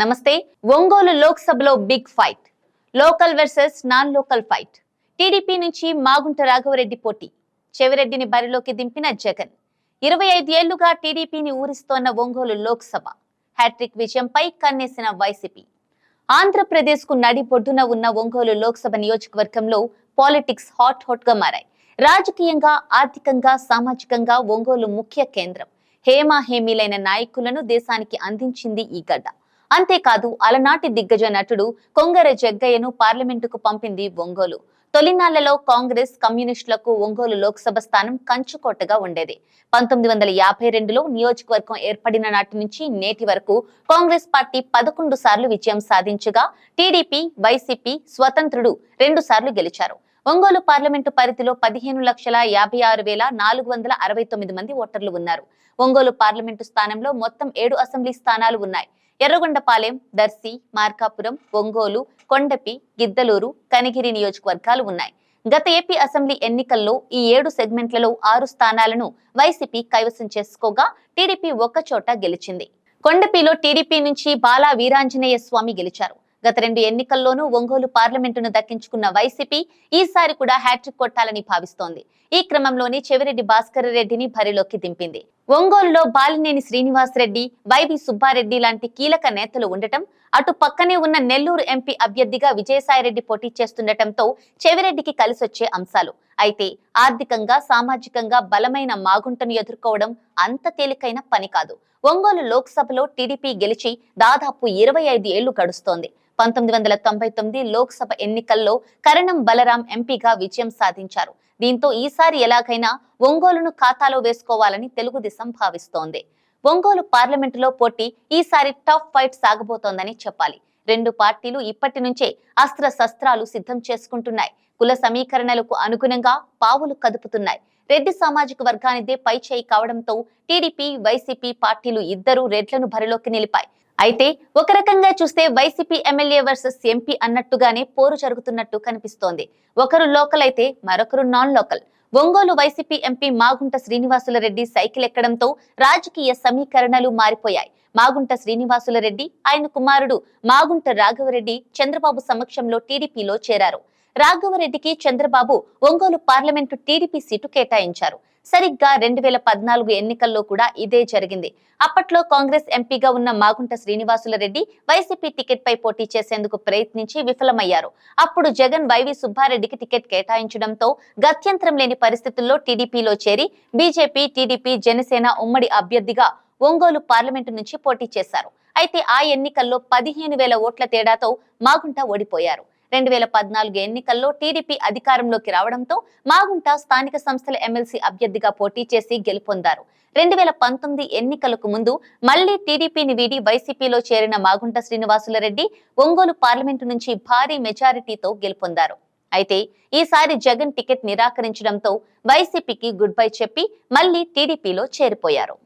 నమస్తే. ఒంగోలు లోక్సభలో big fight. Local versus non local fight. TDP నుంచి మాగుంట రాఘవరెడ్డి పోటీ. చెవిరెడ్డిని బరిలోకి దింపిన జగన్. ఇరవై ఐదు ఏళ్ళుగా టీడీపీని ఊరిస్తోన్న ఒంగోలు లోక్సభ. హ్యాట్రిక్ విజయంపై కన్నేసిన వైసీపీ. ఆంధ్రప్రదేశ్కు నడిబొడ్డున ఉన్న ఒంగోలు లోక్సభ నియోజకవర్గంలో పాలిటిక్స్ హాట్ హాట్గా మారాయి. రాజకీయంగా ఆర్థికంగా సామాజికంగా ఒంగోలు ముఖ్య కేంద్రం. హేమ హేమీలైన నాయకులను దేశానికి అందించింది ఈ గడ్డ. అంతేకాదు అలనాటి దిగ్గజ నటుడు కొంగర జగ్గయ్యను పార్లమెంటుకు పంపింది ఒంగోలు. తొలినాళ్ళలో కాంగ్రెస్ కమ్యూనిస్టులకు ఒంగోలు లోక్సభ స్థానం కంచుకోటగా ఉండేది. పంతొమ్మిది వందల యాభై రెండులో నియోజకవర్గం ఏర్పడిన నాటి నుంచి నేటి వరకు కాంగ్రెస్ పార్టీ పదకొండు సార్లు విజయం సాధించగా టీడీపీ వైసీపీ స్వతంత్రుడు రెండు సార్లు గెలిచారు. ఒంగోలు పార్లమెంటు పరిధిలో పదిహేను లక్షల యాభై ఆరు వేల నాలుగు వందల అరవై తొమ్మిది మంది ఓటర్లు ఉన్నారు. ఒంగోలు పార్లమెంటు స్థానంలో మొత్తం ఏడు అసెంబ్లీ స్థానాలు ఉన్నాయి. ఎర్రగొండపాలెం దర్శి మార్కాపురం ఒంగోలు కొండపి గిద్దలూరు కనిగిరి నియోజకవర్గాలు ఉన్నాయి. గత ఏపీ అసెంబ్లీ ఎన్నికల్లో ఈ ఏడు సెగ్మెంట్లలో ఆరు స్థానాలను వైసీపీ కైవసం చేసుకోగా టీడీపీ ఒక్కచోట గెలిచింది. కొండపిలో టీడీపీ నుంచి బాలా వీరాంజనేయ స్వామి గెలిచారు. గత రెండు ఎన్నికల్లోనూ ఒంగోలు పార్లమెంటును దక్కించుకున్న వైసీపీ ఈసారి కూడా హ్యాట్రిక్ కొట్టాలని భావిస్తోంది. ఈ క్రమంలోనే చెవిరెడ్డి భాస్కర్ రెడ్డిని బరిలోకి దింపింది. ఒంగోలులో బాలినేని శ్రీనివాసరెడ్డి వైవి సుబ్బారెడ్డి లాంటి కీలక నేతలు ఉండటం అటు పక్కనే ఉన్న నెల్లూరు ఎంపీ అభ్యర్థిగా విజయసాయిరెడ్డి పోటీ చేస్తుండటంతో చెవిరెడ్డికి కలిసొచ్చే అంశాలు. అయితే ఆర్థికంగా సామాజికంగా బలమైన మాగుంటను ఎదుర్కోవడం అంత తేలికైన పని కాదు. ఒంగోలు లోక్సభలో టీడీపీ గెలిచి దాదాపు ఇరవై ఐదు ఏళ్ళు గడుస్తోంది. పంతొమ్మిది వందల తొంభై తొమ్మిది లోక్సభ ఎన్నికల్లో కరణం బలరాం ఎంపీగా విజయం సాధించారు. దీంతో ఈసారి ఎలాగైనా ఒంగోలును ఖాతాలో వేసుకోవాలని తెలుగుదేశం భావిస్తోంది. ఒంగోలు పార్లమెంటులో పోటీ ఈసారి టఫ్ ఫైట్ సాగబోతోందని చెప్పాలి. రెండు పార్టీలు ఇప్పటి నుంచే అస్త్ర శస్త్రాలు సిద్ధం చేసుకుంటున్నాయి. కుల సమీకరణలకు అనుగుణంగా పావులు కదుపుతున్నాయి. రెడ్డి సామాజిక వర్గానిదే పై చేయి కావడంతో టీడీపీ వైసీపీ పార్టీలు ఇద్దరు రెడ్లను బరిలోకి నిలిపాయి. అయితే ఒక రకంగా చూస్తే వైసీపీ ఎమ్మెల్యే వర్సెస్ ఎంపీ అన్నట్టుగానే పోరు జరుగుతున్నట్టు కనిపిస్తోంది. ఒకరు లోకల్ అయితే మరొకరు non local. Ongole YCP MP Magunta Srinivasula Reddy cycle ఎక్కడంతో రాజకీయ సమీకరణలు మారిపోయాయి. మాగుంట శ్రీనివాసుల రెడ్డి ఆయన కుమారుడు మాగుంట రాఘవరెడ్డి చంద్రబాబు సమక్షంలో టీడీపీలో చేరారు. రాఘవరెడ్డికి Chandrababu Ongole parliament TDP seat కేటాయించారు. సరిగ్గా రెండు వేల పద్నాలుగు ఎన్నికల్లో కూడా ఇదే జరిగింది. అప్పట్లో కాంగ్రెస్ ఎంపీగా ఉన్న మాగుంట శ్రీనివాసుల రెడ్డి వైసీపీ టికెట్ పై పోటీ చేసేందుకు ప్రయత్నించి విఫలమయ్యారు. అప్పుడు జగన్ వైవి సుబ్బారెడ్డికి టికెట్ కేటాయించడంతో గత్యంతరం లేని పరిస్థితుల్లో టీడీపీలో చేరి బీజేపీ టీడీపీ జనసేన ఉమ్మడి అభ్యర్థిగా ఒంగోలు పార్లమెంటు నుంచి పోటీ చేశారు. అయితే ఆ ఎన్నికల్లో పదిహేను వేల ఓట్ల తేడాతో మాగుంట ఓడిపోయారు. రెండు వేల పద్నాలుగు ఎన్నికల్లో టీడీపీ అధికారంలోకి రావడంతో మాగుంట స్థానిక సంస్థల ఎమ్మెల్సీ అభ్యర్థిగా పోటీ చేసి గెలుపొందారు. రెండు వేల పంతొమ్మిది ఎన్నికలకు ముందు మళ్ళీ టీడీపీని వీడి వైసీపీలో చేరిన మాగుంట శ్రీనివాసులరెడ్డి ఒంగోలు పార్లమెంటు నుంచి భారీ మెజారిటీతో గెలుపొందారు. అయితే ఈసారి జగన్ టికెట్ నిరాకరించడంతో వైసీపీకి గుడ్ బై చెప్పి మళ్ళీ టీడీపీలో చేరిపోయారు.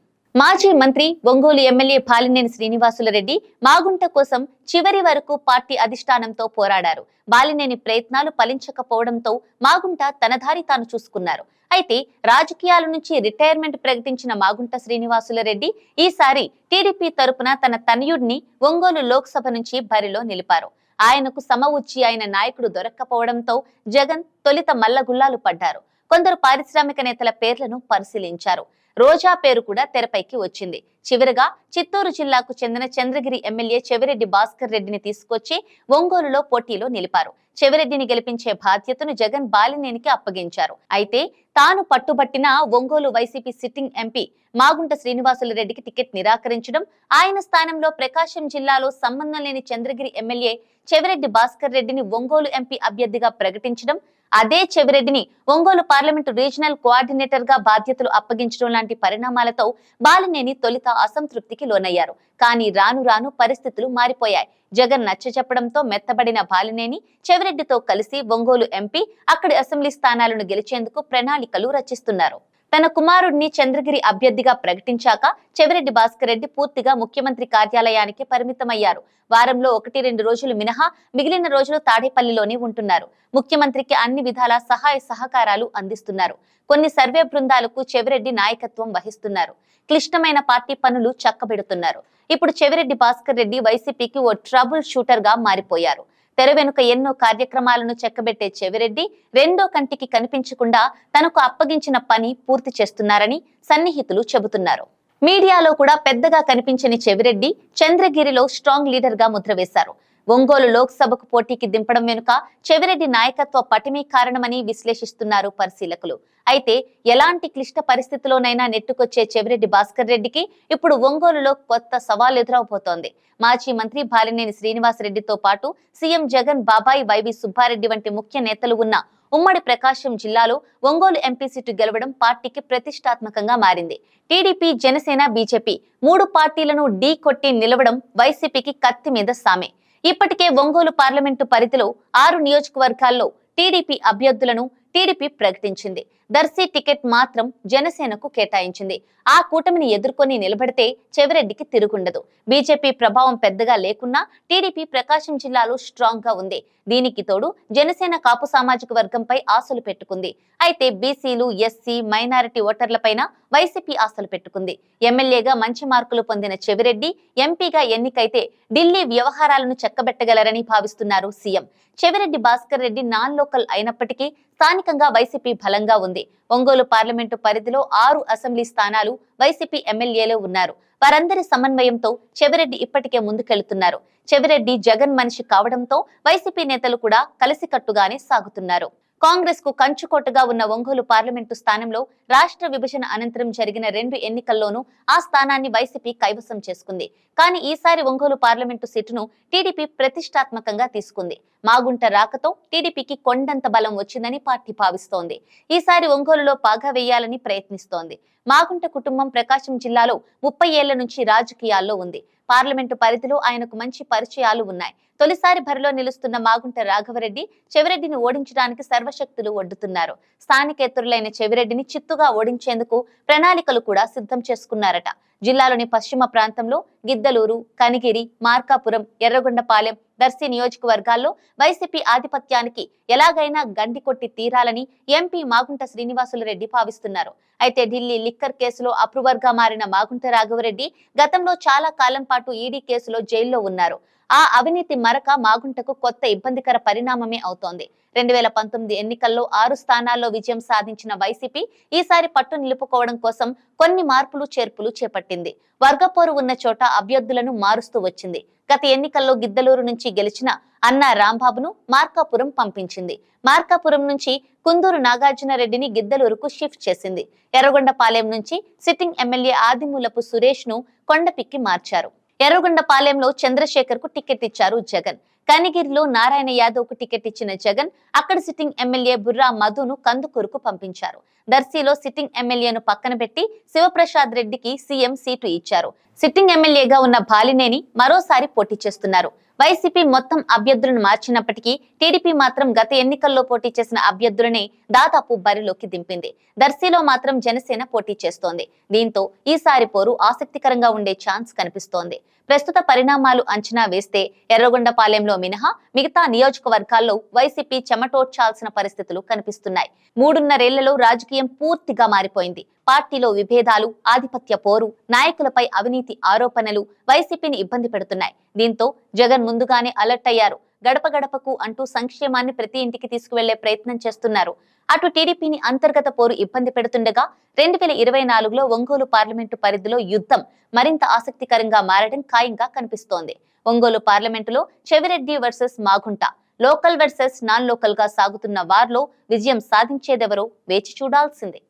మాజీ మంత్రి ఒంగోలు ఎమ్మెల్యే బాలినేని శ్రీనివాసులరెడ్డి మాగుంట కోసం చివరి వరకు పార్టీ అధిష్టానంతో పోరాడారు. బాలినేని ప్రయత్నాలు ఫలించకపోవడంతో మాగుంట తన దారి తాను చూసుకున్నారు. అయితే రాజకీయాల నుంచి రిటైర్మెంట్ ప్రకటించిన మాగుంట శ్రీనివాసులరెడ్డి ఈసారి టీడీపీ తరపున తన తనయుడిని ఒంగోలు లోక్సభ నుంచి బరిలో నిలిపారు. ఆయనకు సమవుచ్చి అయిన నాయకుడు దొరక్కపోవడంతో జగన్ తొలిత మల్లగుల్లాలు పడ్డారు. కొందరు పారిశ్రామిక నేతల పేర్లను పరిశీలించారు. రోజా పేరు కూడా తెరపైకి వచ్చింది. చివరగా చిత్తూరు జిల్లాకు చెందిన చంద్రగిరి ఎమ్మెల్యే చెవిరెడ్డి భాస్కర్ రెడ్డిని తీసుకొచ్చి ఒంగోలులో పోటీలో నిలిపారు. చెవిరెడ్డిని గెలిపించే బాధ్యతను జగన్ బాలినేనికి అప్పగించారు. అయితే తాను పట్టుబట్టిన Ongole YCP sitting MP Magunta Srinivasula రెడ్డికి టికెట్ నిరాకరించడం ఆయన స్థానంలో ప్రకాశం జిల్లాలో సంబంధం లేని చంద్రగిరి ఎమ్మెల్యే చెవిరెడ్డి భాస్కర్ రెడ్డిని ఒంగోలు ఎంపీ అభ్యర్థిగా ప్రకటించడం అదే చెవిరెడ్డిని ఒంగోలు పార్లమెంటు రీజనల్ కోఆర్డినేటర్గా బాధ్యతలు అప్పగించడం లాంటి పరిణామాలతో బాలినేని తొలిత అసంతృప్తికి లోనయ్యారు. కానీ రాను రాను పరిస్థితులు మారిపోయాయి. జగన్ నచ్చ చెప్పడంతో మెత్తబడిన బాలినేని చెవిరెడ్డితో కలిసి ఒంగోలు ఎంపీ అక్కడి అసెంబ్లీ స్థానాలను గెలిచేందుకు ప్రణాళికలు రచిస్తున్నారు. తన కుమారుడిని చంద్రగిరి అభ్యర్థిగా ప్రకటించాక చెవిరెడ్డి భాస్కర్ రెడ్డి పూర్తిగా ముఖ్యమంత్రి కార్యాలయానికి పరిమితమయ్యారు. వారంలో ఒకటి రెండు రోజులు మినహా మిగిలిన రోజులు తాడేపల్లిలోనే ఉంటున్నారు. ముఖ్యమంత్రికి అన్ని విధాల సహాయ సహకారాలు అందిస్తున్నారు. కొన్ని సర్వే బృందాలకు చెవిరెడ్డి నాయకత్వం వహిస్తున్నారు. క్లిష్టమైన పార్టీ పనులు చక్కబెడుతున్నారు. ఇప్పుడు చెవిరెడ్డి భాస్కర్ రెడ్డి వైసీపీకి ఓ ట్రబుల్ షూటర్గా మారిపోయారు. తెర వెనుక ఎన్నో కార్యక్రమాలను చెక్కబెట్టే చెవిరెడ్డి రెండో కంటికి కనిపించకుండా తనకు అప్పగించిన పని పూర్తి చేస్తున్నారని సన్నిహితులు చెబుతున్నారు. మీడియాలో కూడా పెద్దగా కనిపించని చెవిరెడ్డి చంద్రగిరిలో స్ట్రాంగ్ లీడర్గా ముద్ర వేశారు. ఒంగోలు లోక్సభకు పోటీకి దింపడం వెనుక చెవిరెడ్డి నాయకత్వ పటిమే కారణమని విశ్లేషిస్తున్నారు పరిశీలకులు. అయితే ఎలాంటి క్లిష్ట పరిస్థితిలోనైనా నెట్టుకొచ్చే చెవిరెడ్డి భాస్కర్ రెడ్డికి ఇప్పుడు ఒంగోలులో కొత్త సవాల్ ఎదురవబోతోంది. మాజీ మంత్రి బాలినేని శ్రీనివాసరెడ్డితో పాటు సీఎం జగన్ బాబాయి వైవి సుబ్బారెడ్డి వంటి ముఖ్య నేతలు ఉన్న ఉమ్మడి ప్రకాశం జిల్లాలో ఒంగోలు ఎంపీ సీటు గెలవడం పార్టీకి ప్రతిష్టాత్మకంగా మారింది. టీడీపీ జనసేన బీజేపీ మూడు పార్టీలను ఢీ కొట్టి నిలవడం వైసీపీకి కత్తి మీద సామే. ఇప్పటికే ఒంగోలు పార్లమెంటు పరిధిలో ఆరు నియోజకవర్గాల్లో టీడీపీ అభ్యర్థులను టీడీపీ ప్రకటించింది. దర్శి టికెట్ మాత్రం జనసేనకు కేటాయించింది. ఆ కూటమిని ఎదుర్కొని నిలబడితే చెవిరెడ్డికి తిరుగుండదు. బీజేపీ ప్రభావం పెద్దగా లేకున్నా టీడీపీ ప్రకాశం జిల్లాలో స్ట్రాంగ్గా ఉంది. దీనికి తోడు జనసేన కాపు సామాజిక వర్గంపై ఆశలు పెట్టుకుంది. అయితే బీసీలు ఎస్సీ మైనారిటీ ఓటర్లపైన వైసీపీ ఆశలు పెట్టుకుంది. ఎమ్మెల్యేగా మంచి మార్కులు పొందిన చెవిరెడ్డి ఎంపీగా ఎన్నికైతే ఢిల్లీ వ్యవహారాలను చెక్కబెట్టగలరని భావిస్తున్నారు CM. Chevireddy Bhaskar Reddy non local అయినప్పటికీ స్థానికంగా వైసీపీ బలంగా ఉంది. ఒంగోలు పార్లమెంటు పరిధిలో ఆరు అసెంబ్లీ స్థానాలు వైసీపీ ఎమ్మెల్యేలు ఉన్నారు. వారందరి సమన్వయంతో చెవిరెడ్డి ఇప్పటికే ముందుకెళ్తున్నారు. చెవిరెడ్డి జగన్ మనిషి కావడంతో వైసీపీ నేతలు కూడా కలిసికట్టుగానే సాగుతున్నారు. కాంగ్రెస్కు కంచుకోటగా ఉన్న ఒంగోలు పార్లమెంటు స్థానంలో రాష్ట్ర విభజన అనంతరం జరిగిన రెండు ఎన్నికల్లోనూ ఆ స్థానాన్ని వైసీపీ కైవసం చేసుకుంది. కానీ ఈసారి ఒంగోలు పార్లమెంటు సీటును టీడీపీ ప్రతిష్టాత్మకంగా తీసుకుంది. మాగుంట రాకతో టీడీపీకి కొండంత బలం వచ్చిందని పార్టీ భావిస్తోంది. ఈసారి ఒంగోలులో పాగా వేయాలని ప్రయత్నిస్తోంది. మాగుంట కుటుంబం ప్రకాశం జిల్లాలో ముప్పై ఏళ్ళ నుంచి రాజకీయాల్లో ఉంది. పార్లమెంటు పరిధిలో ఆయనకు మంచి పరిచయాలు ఉన్నాయి. తొలిసారి బరిలో నిలుస్తున్న మాగుంట రాఘవరెడ్డి చెవిరెడ్డిని ఓడించడానికి సర్వశక్తులు ఒడ్డుతున్నారు. స్థానికేతరులైన చెవిరెడ్డిని చిత్తుగా ఓడించేందుకు ప్రణాళికలు కూడా సిద్ధం చేసుకున్నారట. జిల్లాలోని పశ్చిమ ప్రాంతంలో గిద్దలూరు కనిగిరి మార్కాపురం ఎర్రగొండపాలెం దర్శి నియోజకవర్గాల్లో వైసీపీ ఆధిపత్యానికి ఎలాగైనా గండి కొట్టి తీరాలని ఎంపీ మాగుంట శ్రీనివాసులరెడ్డి భావిస్తున్నారు. అయితే ఢిల్లీ లిక్కర్ కేసులో అప్రూవర్గా మారిన మాగుంట రాఘవరెడ్డి గతంలో చాలా కాలం పాటు ఈడీ కేసులో జైల్లో ఉన్నారు. ఆ అవినీతి మరక మాగుంటకు కొత్త ఇబ్బందికర పరిణామమే అవుతోంది. రెండు వేల పంతొమ్మిది ఎన్నికల్లో ఆరు స్థానాల్లో విజయం సాధించిన వైసీపీ ఈసారి పట్టు నిలుపుకోవడం కోసం కొన్ని మార్పులు చేర్పులు చేపట్టింది. వర్గపోరు ఉన్న చోట అభ్యర్థులను మారుస్తూ వచ్చింది. గత ఎన్నికల్లో గిద్దలూరు నుంచి గెలిచిన అన్నా రాంబాబును మార్కాపురం పంపించింది. మార్కాపురం నుంచి కుందూరు నాగార్జునరెడ్డిని గిద్దలూరుకు షిఫ్ట్ చేసింది. ఎర్రగొండపాలెం నుంచి సిట్టింగ్ ఎమ్మెల్యే ఆదిమూలపు సురేష్ను కొండపిక్కి మార్చారు. ఎర్రగొండపాలెంలో చంద్రశేఖర్కు టికెట్ ఇచ్చారు జగన్. కనిగిరిలో నారాయణ యాదవ్కు టికెట్ ఇచ్చిన జగన్ అక్కడ సిట్టింగ్ ఎమ్మెల్యే బుర్రా మధును కందుకూరుకు పంపించారు. దర్శిలో సిట్టింగ్ ఎమ్మెల్యేను పక్కన పెట్టి శివప్రసాద్ రెడ్డికి సీఎం సీటు ఇచ్చారు. సిట్టింగ్ ఎమ్మెల్యేగా ఉన్న బాలినేని మరోసారి పోటీ చేస్తున్నారు. వైసీపీ మొత్తం అభ్యర్థులను మార్చినప్పటికీ టీడీపీ మాత్రం గత ఎన్నికల్లో పోటీ చేసిన అభ్యర్థులనే దాదాపు బరిలోకి దింపింది. దర్శిలో మాత్రం జనసేన పోటీ చేస్తోంది. దీంతో ఈసారి పోరు ఆసక్తికరంగా ఉండే ఛాన్స్ కనిపిస్తోంది. ప్రస్తుత పరిణామాలు అంచనా వేస్తే ఎర్రగొండపాలెంలో మినహా మిగతా నియోజకవర్గాల్లో వైసీపీ చెమటోడ్చాల్సిన పరిస్థితులు కనిపిస్తున్నాయి. మూడున్నరేళ్ళలో రాజకీయం పూర్తిగా మారిపోయింది. పార్టీలో విభేదాలు ఆధిపత్య పోరు నాయకులపై అవినీతి ఆరోపణలు వైసీపీని ఇబ్బంది పెడుతున్నాయి. దీంతో జగన్ ముందుగానే అలర్ట్ అయ్యారు. గడప గడపకు అంటూ సంక్షేమాన్ని ప్రతి ఇంటికి తీసుకువెళ్ళే ప్రయత్నం చేస్తున్నారు. అటు టీడీపీని అంతర్గత పోరు ఇబ్బంది పెడుతుండగా రెండు వేల ఇరవై నాలుగులో ఒంగోలు పార్లమెంటు పరిధిలో యుద్ధం మరింత ఆసక్తికరంగా మారడం ఖాయంగా కనిపిస్తోంది. ఒంగోలు పార్లమెంటులో Chevireddy versus Magunta. Local versus non లోకల్గా సాగుతున్న వార్లో విజయం సాధించేదెవరో వేచి చూడాల్సిందే.